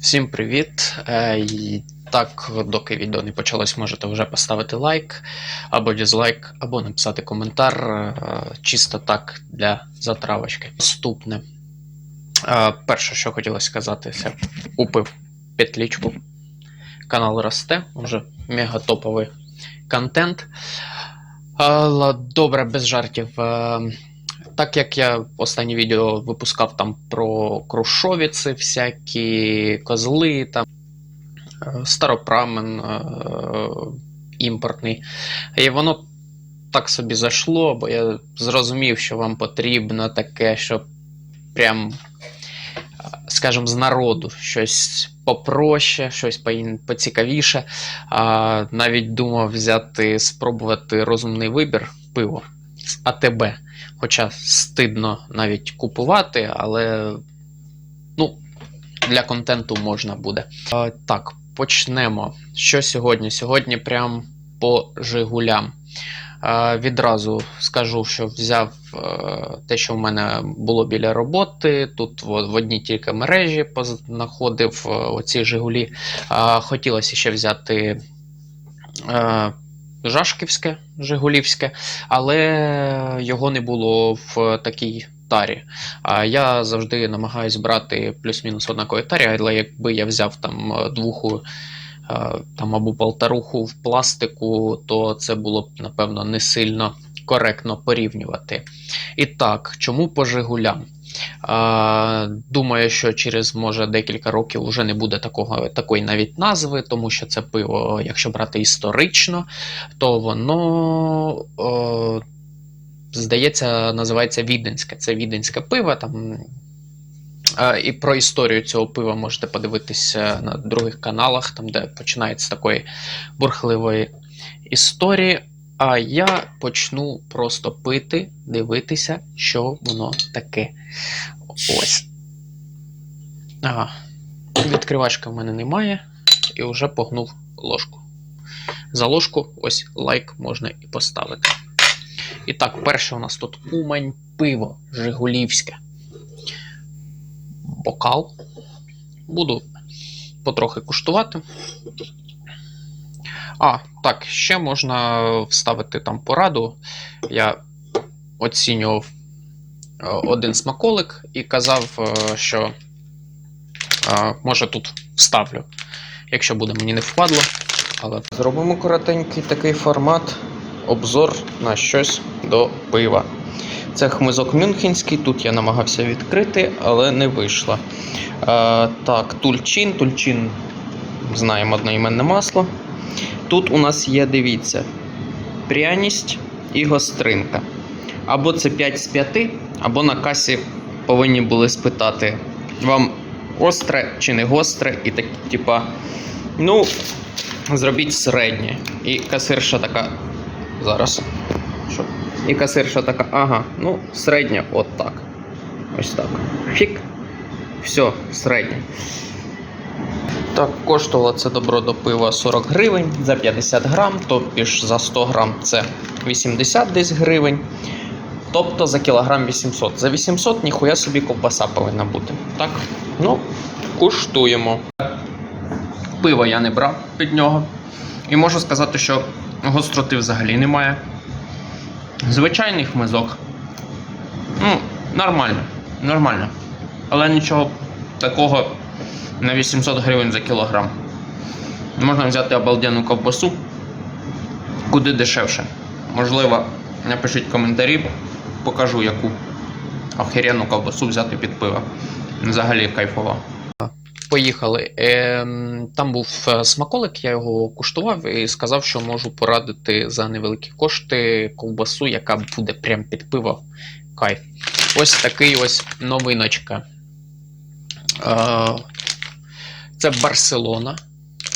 Всім привіт! Е, Так, доки відео не почалось, можете вже поставити лайк або дізлайк, або написати коментар. е, Чисто так для затравочки. Наступне. Е, Перше, що хотілося сказати, це купив петлічку. Канал росте, вже мега топовий контент. Добре, без жартів. Так як я останнє відео випускав там про крушовіці, всякі козли, там е, старопрамен е, імпортний. І воно так собі зайшло, бо я зрозумів, що вам потрібно таке, щоб прям, е, скажімо, з народу щось попроще, щось поцікавіше. А, навіть думав взяти, спробувати розумний вибір пиво з АТБ. Хоча стидно навіть купувати, але ну, для контенту можна буде. А, так, почнемо. Що сьогодні? Сьогодні прям по Жигулям. А, відразу скажу, що взяв е, те, що в мене було біля роботи. Тут в, в одній тільки мережі знаходив оці Жигулі. А, хотілося ще взяти. Е, Жашківське, Жигулівське, але його не було в такій тарі. А я завжди намагаюсь брати плюс-мінус однакові тарі, але якби я взяв там е, двуху е, там або полторуху в пластику, то це було б, напевно, не сильно коректно порівнювати. І так, чому по Жигулям? Думаю, що через може декілька років вже не буде такого, такої навіть назви, тому що це пиво, якщо брати історично, то воно, здається, називається Віденське. Це віденське пиво. Там, і про історію цього пива можете подивитися на других каналах, там, де починається з такої бурхливої історії. А я почну просто пити, дивитися, що воно таке. Ось. Ага. Відкривачка в мене немає. І вже погнув ложку. За ложку ось лайк можна і поставити. І так, перше у нас тут Умань пиво Жигулівське. Бокал. Буду потрохи куштувати. А, так, ще можна вставити там пораду. Я оцінював е, один смаколик і казав, е, що е, може тут вставлю, якщо буде мені не впадло. Але зробимо коротенький такий формат. Обзор на щось до пива. Це хмизок Мюнхенський, тут я намагався відкрити, але не вийшло. Е, так, тульчин. Тульчин знаємо одноіменне масло. Тут у нас є, дивіться, пряність і гостринка. Або це 5 з 5, або на касі повинні були спитати, вам остре чи не гостре, і так, типа, ну, зробіть середнє. І касирша така. Зараз. Що? І касирша така, ага, ну, середня, от так. Ось так. Фік. Все, середнє. Так, коштувало це добро до пива 40 гривень за 50 грам, тобто за 100 грам це 80 десь гривень. Тобто за кілограм 800. За 800 ніхуя собі ковбаса повинна бути. Так, ну, куштуємо. Пиво я не брав під нього. І можу сказати, що гостроти взагалі немає. Звичайний хмизок. Ну, нормально. Нормально. Але нічого такого на 800 гривень за кілограм. Можна взяти обалденну ковбасу, куди дешевше. Можливо, напишіть коментарі, покажу, яку охеренну ковбасу взяти під пиво. Взагалі кайфово. Поїхали. Ем, там був е, смаколик, я його куштував і сказав, що можу порадити за невеликі кошти ковбасу, яка буде прям під пиво. Кайф. Ось такий ось новиночка. Е, це Барселона.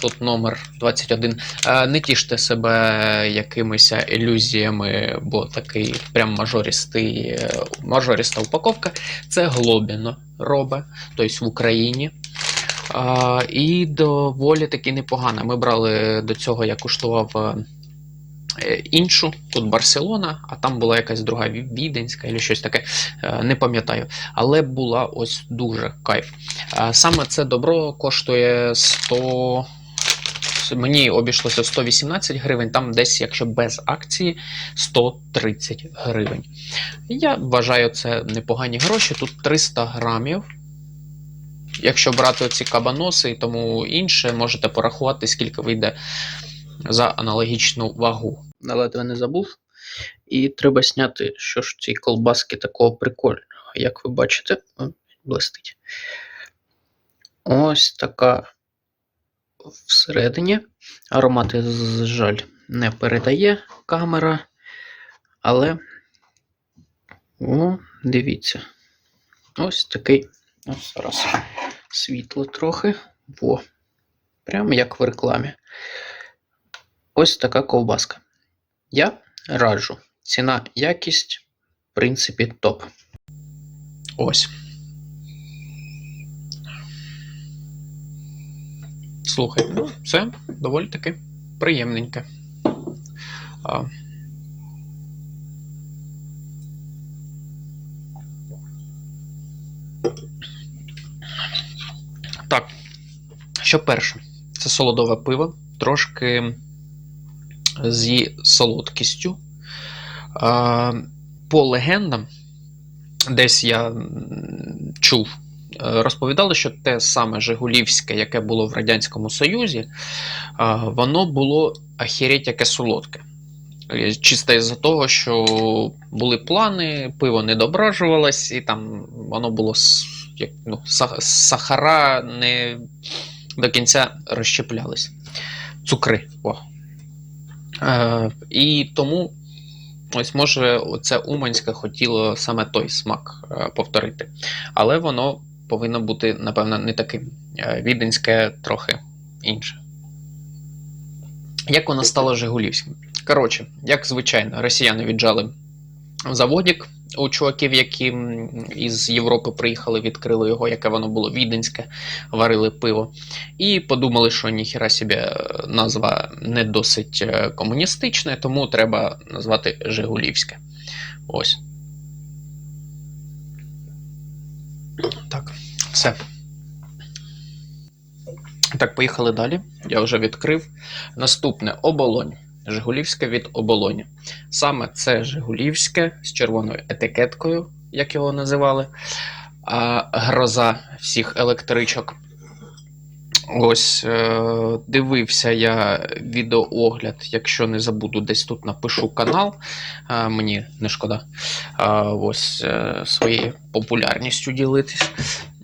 Тут номер 21. Е, Не тіште себе якимись ілюзіями, бо такий прям мажористий, е, мажориста упаковка. Це Глобіно робе, тобто в Україні. І доволі таки непогано. Ми брали до цього, я куштував е, е, іншу. Тут Барселона, а там була якась друга Віденська або щось таке, е, не пам'ятаю. Але була ось дуже кайф. Е, Саме це добро коштує 100. Мені обійшлося 118 гривень, там десь, якщо без акції, 130 гривень. Я вважаю, це непогані гроші. Тут 300 грамів. Якщо брати ці кабаноси і тому інше, можете порахувати, скільки вийде за аналогічну вагу. Ледве не забув. І треба зняти, що ж в цій колбаски такого прикольного. Як ви бачите, блистить. Ось така всередині. Аромати, жаль, не передає камера. Але о, дивіться. Ось такий. Ось зараз світло трохи. Во. Прямо як в рекламі. Ось така ковбаска. Я раджу. Ціна, якість, в принципі, топ. Ось. Слухай, ну, це доволі таки приємненьке. А, Так, що перше? Це солодове пиво, трошки з її солодкістю. По легендам, десь я чув, е, розповідали, що те саме Жигулівське, яке було в Радянському Союзі, воно було ахереть яке солодке. Е, Чисто із-за того, що були плани, пиво не дображувалось, і там воно було як, ну, сахара не до кінця розщеплялись. Цукри. О. Е, і тому, ось може, це Уманське хотіло саме той смак е, повторити. Але воно повинно бути, напевно, не таким. Е, Віденське трохи інше. Як воно стало Жигулівським? Коротше, як звичайно, росіяни віджали заводік у чуваків, які із Європи приїхали, відкрили його, яке воно було віденське, варили пиво. І подумали, що ніхіра собі е, назва не досить е, комуністична, тому треба назвати Жигулівське. Ось. Так, все. Так, поїхали далі. Я вже відкрив. Наступне оболонь. Жигулівське від оболоні. Саме це Жигулівське з червоною етикеткою, як його називали. А, гроза всіх електричок. Ось е, дивився я відеоогляд, якщо не забуду, десь тут напишу канал. Е, мені не шкода. Е, ось своєю популярністю ділитись.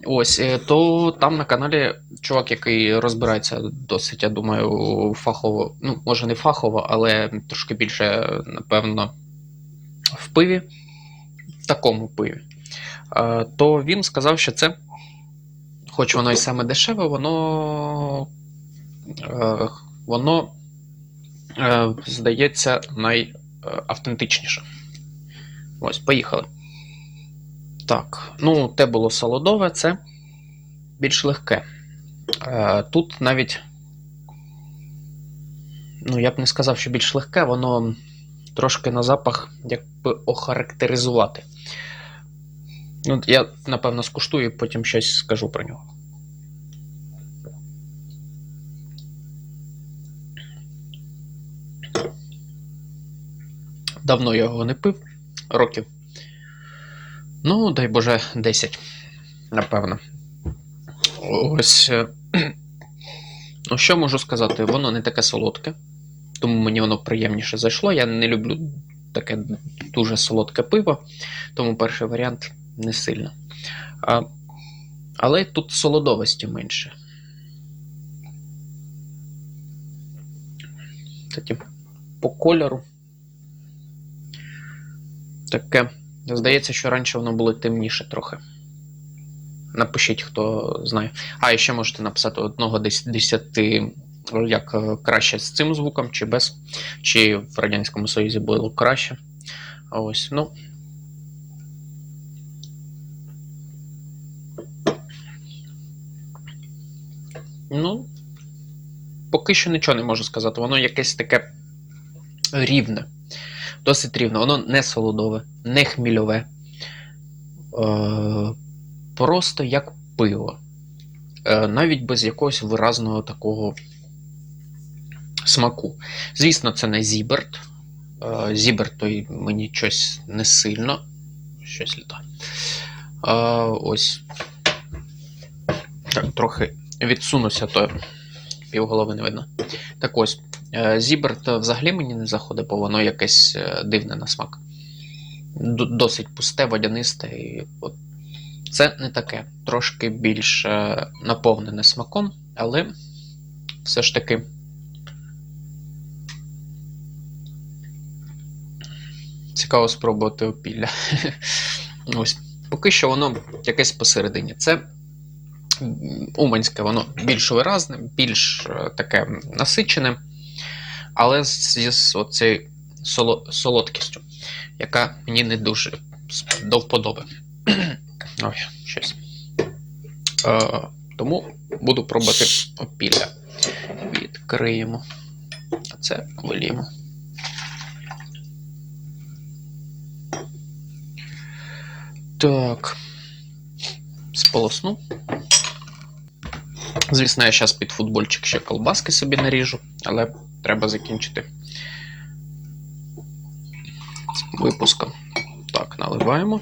Ось, е, то там на каналі чувак, який розбирається досить, я думаю, фахово, ну, може не фахово, але трошки більше, напевно, в пиві, в такому пиві. Е, То він сказав, що це, хоч воно і саме дешеве, воно, е, воно здається найавтентичніше. Ось, поїхали. Так, ну, те було солодове, це більш легке. Е, Тут навіть, ну, я б не сказав, що більш легке, воно трошки на запах як би охарактеризувати. Ну, я, напевно, скуштую і потім щось скажу про нього. Давно я його не пив, років. Ну, дай Боже, 10, напевно. Ось. е, Ну, що можу сказати? Воно не таке солодке, тому мені воно приємніше зайшло. Я не люблю таке дуже солодке пиво, тому перший варіант не сильно. А, але тут солодовості менше. Кстати, по кольору. Таке. Здається, що раніше воно було темніше трохи. Напишіть, хто знає. А, і ще можете написати одного десь 10, як е, краще з цим звуком, чи без, чи в Радянському Союзі було краще. Ось, ну. Ну, поки що нічого не можу сказати. Воно якесь таке рівне. Досить рівне. Воно не солодове, не хмільове. Е, просто як пиво. Е, навіть без якогось виразного такого смаку. Звісно, це не Зіберт. Е, Зіберт той мені щось не сильно. Щось літає. Е, ось. Так, трохи відсунуся, то півголови не видно. Так ось, Зіберт взагалі мені не заходить, бо воно якесь е, дивне на смак. Досить пусте, водянисте. І от це не таке. Трошки більш е, наповнене смаком, але все ж таки. Цікаво спробувати опілля. Ось. Поки що воно якесь посередині. Це уманське, воно більш виразне, більш е, таке насичене, але зі з оцею соло, солодкістю, яка мені не дуже до вподоби. Ой, щось. Е, тому буду пробувати опілля. Відкриємо. Це виліємо. Так. Сполосну. Звісно, я зараз під футбольчик ще колбаски собі наріжу, але треба закінчити випуском. Так, наливаємо.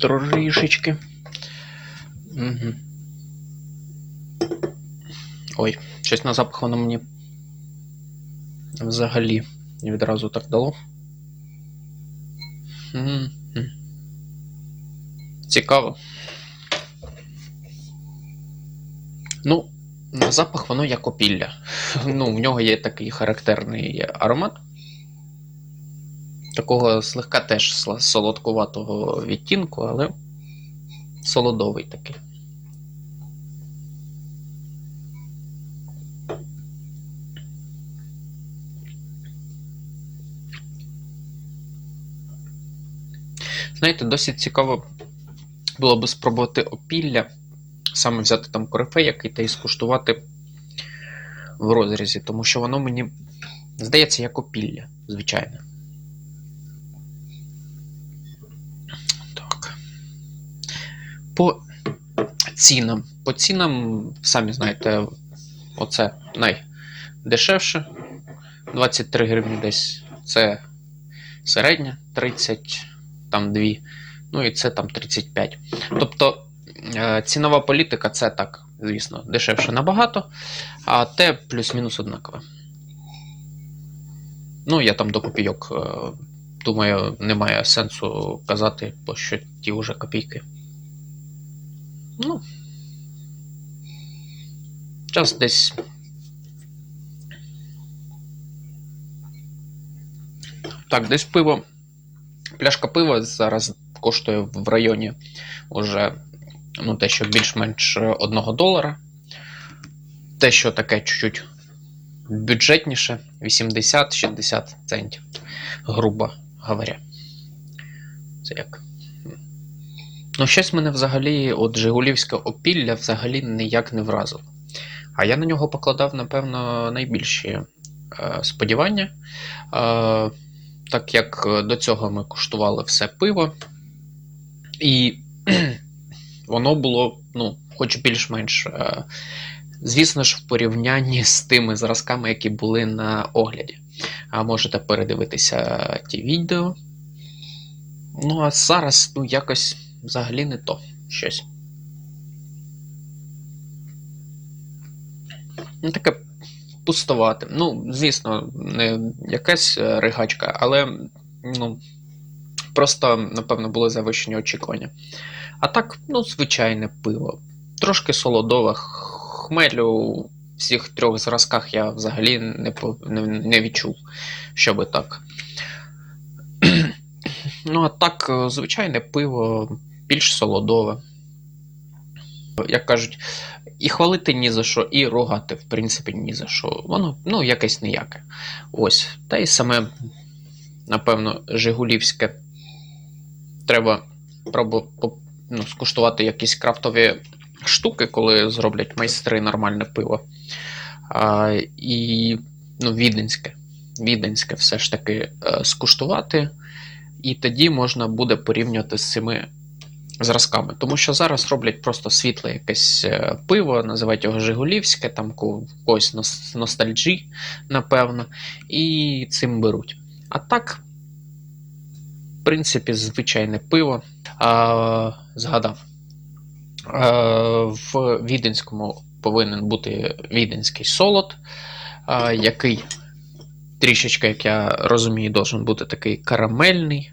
Трошечки. Угу. Ой, щось на запах воно мені взагалі відразу так дало. Цікаво. Ну, на запах воно як опілля. Ну, в нього є такий характерний аромат. Такого слегка теж солодкуватого відтінку, але солодовий такий. Знаєте, досить цікаво було би спробувати опілля, саме взяти там корифей який та і скуштувати в розрізі, тому що воно мені здається як опілля, звичайно. Так. По цінам. По цінам, самі знаєте, оце найдешевше. 23 гривні десь. Це середня 30, там 2. Ну і це там 35. Тобто цінова політика це так, звісно, дешевше набагато, а те плюс-мінус однакове. Ну, я там до копійок. е, Думаю, немає сенсу казати, бо що ті вже копійки. Ну. Час десь. Так, десь пиво. Пляшка пива зараз коштує в районі уже ну, те, що більш-менш 1 долара. Те, що таке чуть-чуть бюджетніше, 80-60 центів, грубо говоря. Це як. Ну, щось мене взагалі, от Жигулівське опілля взагалі ніяк не вразило. А я на нього покладав, напевно, найбільші е, сподівання. Е, так як до цього ми куштували все пиво, і воно було, ну, хоч більш-менш. Е, звісно ж, в порівнянні з тими зразками, які були на огляді. А можете передивитися ті відео. Ну, а зараз, ну, якось взагалі не то щось. Ну, таке пустувати. Ну, звісно, не якась е, ригачка, але ну, просто, напевно, були завищені очікування. А так, ну, звичайне пиво. Трошки солодове, хмелю у всіх трьох зразках я взагалі не, не, не відчув, щоби так. Ну, а так, звичайне пиво, більш солодове. Як кажуть, і хвалити ні за що, і рогати, в принципі, ні за що. Воно, ну, якесь ніяке. Ось. Та й саме, напевно, Жигулівське. Треба ну, скуштувати якісь крафтові штуки, коли зроблять майстри нормальне пиво. А, і ну, віденське. віденське все ж таки е, скуштувати, і тоді можна буде порівнювати з цими зразками. Тому що зараз роблять просто світле якесь е, пиво, називають його Жигулівське, там когось нос- ностальджі, напевно, і цим беруть. А так, принципі, звичайне пиво. А, згадав. Е, в Віденському повинен бути віденський солод, е, який трішечки, як я розумію, должен бути такий карамельний,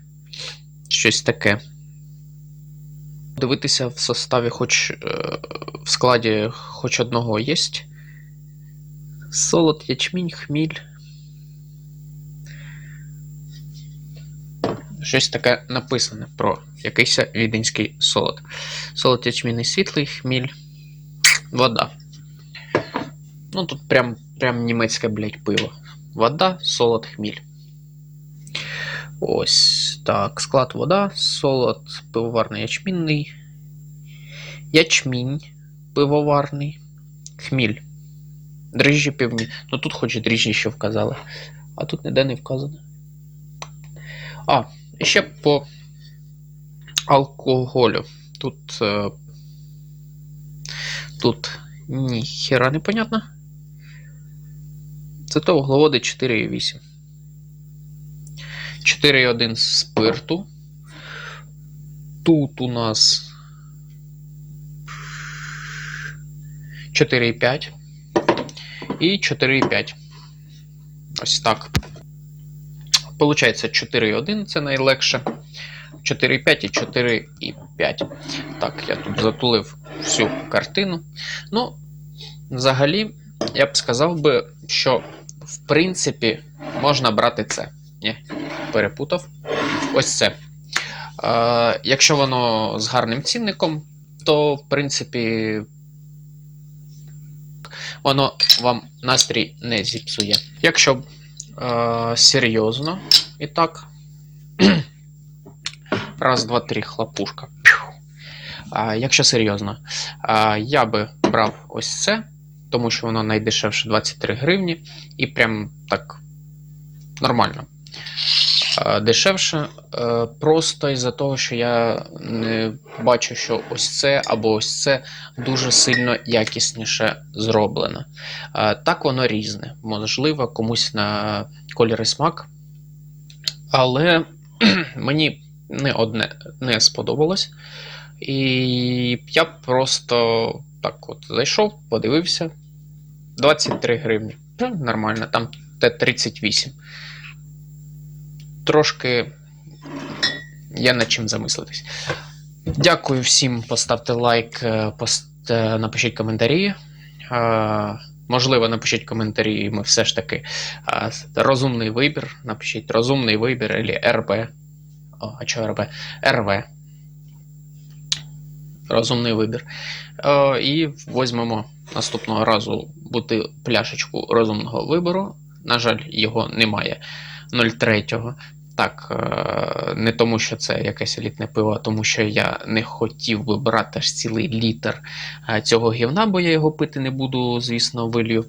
щось таке. Дивитися в составі, хоч е, в складі хоч одного є. Солод, ячмінь, хміль. Щось таке написане про якийсь віденський солод. Солод ячмінний світлий, хміль, вода. Ну тут прям, прям німецьке, блядь, пиво. Вода, солод, хміль. Ось так. Склад вода, солод, пивоварний ячмінний. Ячмінь пивоварний, хміль. Дріжджі півні. Ну тут хоч і дріжджі ще вказали. А тут ніде не вказано. А, і ще по алкоголю. Тут. Е, тут ніхера непонятно. Це то вуглеводи 4,8. 4,1 спирту. Тут у нас 4,5 і 4,5. Ось так. Получається 4,1 це найлегше. 4,5 і 4,5. Так, я тут затулив всю картину. Ну, взагалі, я б сказав би, що в принципі можна брати це. Ні, перепутав. Ось це. Е, якщо воно з гарним цінником, то в принципі воно вам настрій не зіпсує. Якщо е, серйозно і так. Раз, два, три, хлопушка. А, якщо серйозно, а, я би брав ось це, тому що воно найдешевше 23 гривні, і прям так нормально. Дешевше е, просто із-за того, що я не бачу, що ось це або ось це дуже сильно якісніше зроблено. Так воно різне. Можливо, комусь на колір і смак. Але мені не одне не сподобалось. І я просто так от зайшов, подивився. 23 гривні. Ну, Нормально, там Т-38. Трошки є над чим замислитись. Дякую всім, поставте лайк, е, пост... е, напишіть коментарі. Е, Можливо, напишіть коментарі, і ми все ж таки розумний вибір. Напишіть розумний вибір або РБ. О, а чого РБ? РВ. Розумний вибір. Е, і візьмемо наступного разу бути пляшечку розумного вибору. На жаль, його немає 0,3. Так, е, не тому, що це якесь елітне пиво, а тому що я не хотів би брати аж цілий літр е, цього гівна, бо я його пити не буду, звісно, вилью.